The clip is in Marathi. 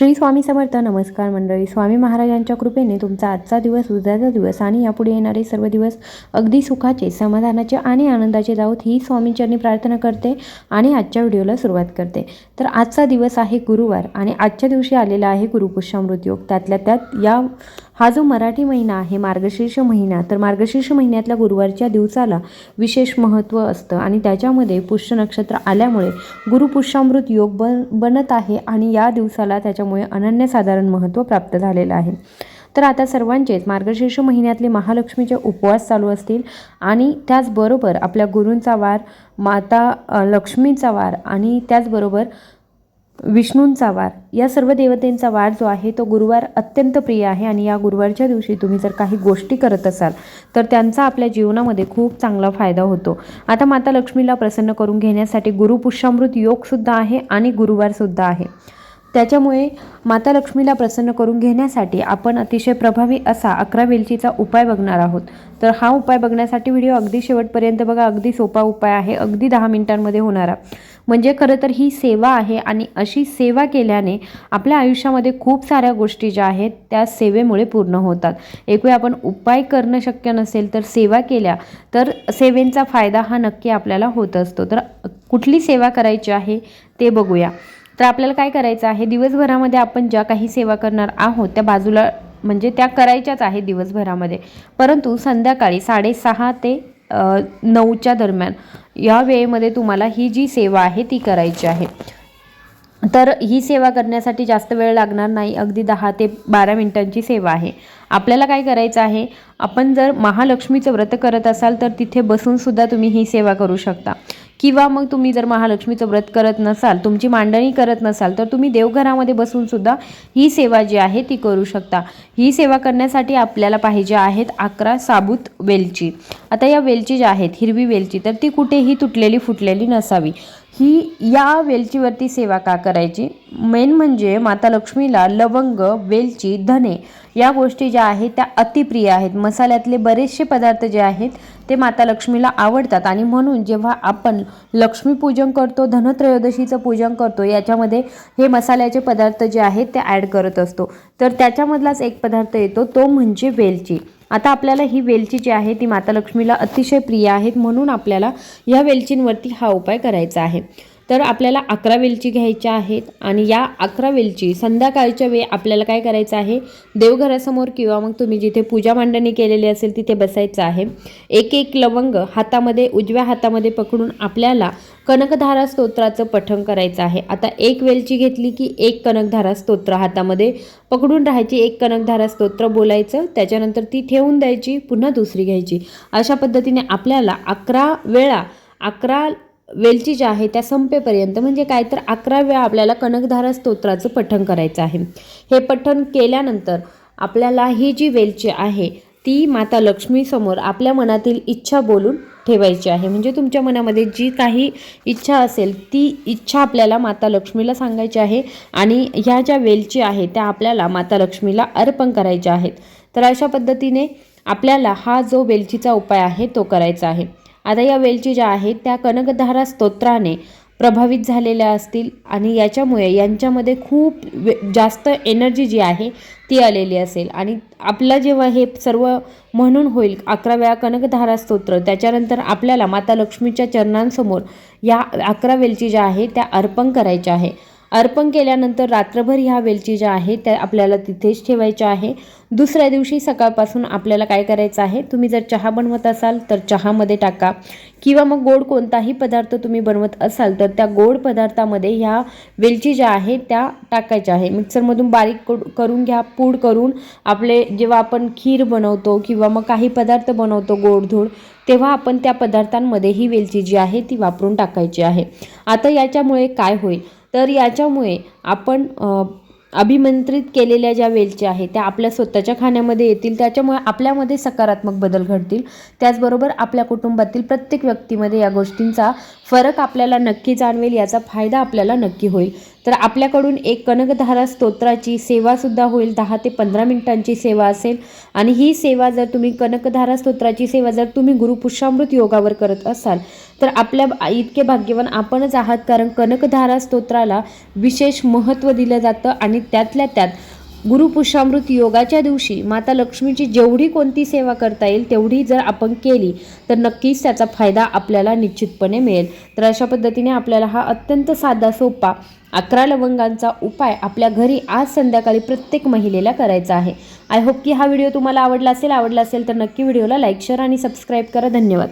श्री स्वामी समर्थ नमस्कार मंडळी. स्वामी महाराजांच्या कृपेने तुमचा आजचा दिवस उद्याचा दिवस आणि यापुढे येणारे सर्व दिवस अगदी सुखाचे समाधानाचे आणि आनंदाचे जाऊत ही स्वामींचरणी प्रार्थना करते आणि आजच्या व्हिडिओला सुरुवात करते. तर आजचा दिवस आहे गुरुवार आणि आजच्या दिवशी आलेला आहे गुरुपुष्यामृत योग. त्यातल्या त्यात या हा जो मराठी महिना आहे मार्गशीर्ष महिना तर मार्गशीर्ष महिन्यातल्या गुरुवारच्या दिवसाला विशेष महत्त्व असतं आणि त्याच्यामध्ये पुष्य नक्षत्र आल्यामुळे गुरुपुष्यामृत योग बन बनत आहे आणि या दिवसाला त्याच्यामुळे अनन्यसाधारण महत्त्व प्राप्त झालेलं आहे. तर आता सर्वांचेच मार्गशीर्ष महिन्यातले महालक्ष्मीचे उपवास चालू असतील आणि त्याचबरोबर आपल्या गुरूंचा वार माता लक्ष्मीचा वार आणि त्याचबरोबर विष्णूंचा वार. या सर्व देवतेंचा वार जो आहे तो गुरुवार अत्यंत प्रिय आहे आणि या गुरुवारच्या दिवशी तुम्ही जर काही गोष्टी करत असाल तर त्यांचा आपल्या जीवनामध्ये खूप चांगला फायदा होतो. आता माता लक्ष्मीला प्रसन्न करून घेण्यासाठी गुरुपुष्यामृत योगसुद्धा आहे आणि गुरुवारसुद्धा आहे. त्याच्यामुळे माता लक्ष्मीला प्रसन्न करून घेण्यासाठी आपण अतिशय प्रभावी असा अकरा वेलचीचा उपाय बघणार आहोत. तर हा उपाय बघण्यासाठी व्हिडिओ अगदी शेवटपर्यंत बघा. अगदी सोपा उपाय आहे. अगदी दहा मिनिटांमध्ये होणारा. म्हणजे खरं तर ही सेवा आहे आणि अशी सेवा केल्याने आपल्या आयुष्यामध्ये खूप साऱ्या गोष्टी ज्या आहेत त्या सेवेमुळे पूर्ण होतात. एक वेळ आपण उपाय करणं शक्य नसेल तर सेवा केल्या तर सेवेंचा फायदा हा नक्की आपल्याला होत असतो. तर कुठली सेवा करायची आहे ते बघूया. तर आपल्याला काय करायचं आहे दिवसभरामध्ये आपण ज्या काही सेवा करणार आहोत त्या बाजूला म्हणजे त्या करायच्याच आहे दिवसभरामध्ये. परंतु संध्याकाळी साडेसहा ते नऊच्या दरम्यान. या वेळेमध्ये तुम्हाला ही जी सेवा आहे ती करायची आहे. तर ही सेवा करण्यासाठी जास्त वेळ लागणार नाही अगदी दहा ते बारा मिनिटांची सेवा आहे. आपल्याला काय करायचं आहे आपण जर महालक्ष्मीचं व्रत करत असाल तर तिथे बसूनसुद्धा तुम्ही ही सेवा करू शकता. किंवा मग तुम्ही जर महालक्ष्मीचं व्रत करत नसाल तुमची मांडणी करत नसाल तर तुम्ही देवघरामध्ये बसूनसुद्धा ही सेवा जी आहे ती करू शकता. ही सेवा करण्यासाठी आपल्याला पाहिजे आहेत अकरा साबूत वेलची. आता या वेलची ज्या आहेत हिरवी वेलची तर ती कुठेही तुटलेली फुटलेली नसावी. ही या वेलचीवरती सेवा का करायची? मेन म्हणजे माता लक्ष्मीला लवंग वेलची धने या गोष्टी ज्या आहेत त्या अतिप्रिय आहेत. मसाल्यातले बरेचसे पदार्थ जे आहेत ते माता लक्ष्मीला आवडतात. आणि म्हणून जेव्हा आपण लक्ष्मीपूजन करतो धनत्रयोदशीचं पूजन करतो याच्यामध्ये हे मसाल्याचे पदार्थ जे आहेत ते ॲड करत असतो. तर त्याच्यामधलाच एक पदार्थ येतो तो म्हणजे वेलची. आता आपल्याला ही वेलची जी आहे ती माता लक्ष्मीला अतिशय प्रिय आहेत म्हणून आपल्याला या वेलचींवरती हा उपाय करायचा आहे. तर आपल्याला अकरा वेलची घ्यायच्या आहेत आणि या अकरा वेलची संध्याकाळच्या वेळी आपल्याला काय करायचं आहे? देवघरासमोर किंवा मग तुम्ही जिथे पूजा मांडणी केलेली असेल तिथे बसायचं आहे. एक एक लवंग हातामध्ये उजव्या हातामध्ये पकडून आपल्याला कनकधारा स्तोत्राचं पठण करायचं आहे. आता एक वेलची घेतली की एक कनकधारा स्तोत्र हातामध्ये पकडून राहायची एक कनकधारा स्तोत्र बोलायचं त्याच्यानंतर ती ठेवून द्यायची पुन्हा दुसरी घ्यायची. अशा पद्धतीने आपल्याला अकरा वेळा अकरा वेलची ज्या आहे त्या संपेपर्यंत म्हणजे काय तर अकरा वेळा आपल्याला कनकधारा स्तोत्राचं पठण करायचं आहे. हे पठण केल्यानंतर आपल्याला ही जी वेलची आहे ती माता लक्ष्मीसमोर आपल्या मनातील इच्छा बोलून ठेवायची आहे. म्हणजे तुमच्या मनामध्ये जी काही इच्छा असेल ती इच्छा आपल्याला माता लक्ष्मीला सांगायची आहे आणि ह्या ज्या वेलची आहे त्या आपल्याला माता लक्ष्मीला अर्पण करायच्या आहेत. तर अशा पद्धतीने आपल्याला हा जो वेलचीचा उपाय आहे तो करायचा आहे. आता या वेलची ज्या आहेत त्या कनकधारा स्तोत्राने प्रभावित झालेल्या असतील आणि याच्यामुळे यांच्यामध्ये खूप वे जास्त एनर्जी जी आहे ती आलेली असेल. आणि आपलं जेव्हा हे सर्व म्हणून होईल अकरा वेळा कनकधारा स्तोत्र त्याच्यानंतर आपल्याला माता लक्ष्मीच्या चरणांसमोर या अकरा वेलची ज्या आहे त्या अर्पण करायच्या आहे. अर्पण केल्यानंतर रात्रभर ह्या वेलची ज्या आहे त्या आपल्याला तिथेच ठेवायच्या आहे. दुसऱ्या दिवशी सकाळपासून आपल्याला काय करायचं आहे तुम्ही जर चहा बनवत असाल तर चहामध्ये टाका. किंवा मग गोड कोणताही पदार्थ तुम्ही बनवत असाल तर त्या गोड पदार्थामध्ये ह्या वेलची ज्या आहे त्या टाकायच्या आहे. मिक्सरमधून बारीक करून घ्या पूड करून. आपले जेव्हा आपण खीर बनवतो किंवा मग काही पदार्थ बनवतो गोडधोड तेव्हा आपण त्या पदार्थांमध्ये ही वेलची जी आहे ती वापरून टाकायची आहे. आता याच्यामुळे काय होईल? तर याच्यामुळे आपण अभिमंत्रित केलेल्या ज्या वेलच्या आहेत त्या आपल्या स्वतःच्या खाण्यामध्ये येतील त्याच्यामुळे आपल्यामध्ये सकारात्मक बदल घडतील. त्याचबरोबर आपल्या कुटुंबातील प्रत्येक व्यक्तीमध्ये या गोष्टींचा फरक आपल्याला नक्की जाणवेल याचा फायदा आपल्याला नक्की होईल. तर आपल्याकडून एक कनकधारा स्तोत्राची सेवासुद्धा होईल. दहा ते पंधरा मिनिटांची सेवा असेल. आणि ही सेवा जर तुम्ही कनकधारा स्तोत्राची सेवा जर तुम्ही गुरुपुष्यामृत योगावर करत असाल तर आपल्या इतके भाग्यवान आपणच आहात. कारण कनकधारा स्तोत्राला विशेष महत्त्व दिलं जातं आणि त्यातल्या त्यात गुरुपुष्यामृत योगाच्या दिवशी माता लक्ष्मीची जेवढी कोणती सेवा करता येईल तेवढी जर आपण केली तर नक्कीच त्याचा फायदा आपल्याला निश्चितपणे मिळेल. तर अशा पद्धतीने आपल्याला हा अत्यंत साधा सोपा अकरा लवंगांचा उपाय आपल्या घरी आज संध्याकाळी प्रत्येक महिलेला करायचा आहे. आय होप की हा व्हिडिओ तुम्हाला आवडला असेल आवडला असेल तर नक्की व्हिडिओला लाईक शेअर आणि सबस्क्राईब करा. धन्यवाद.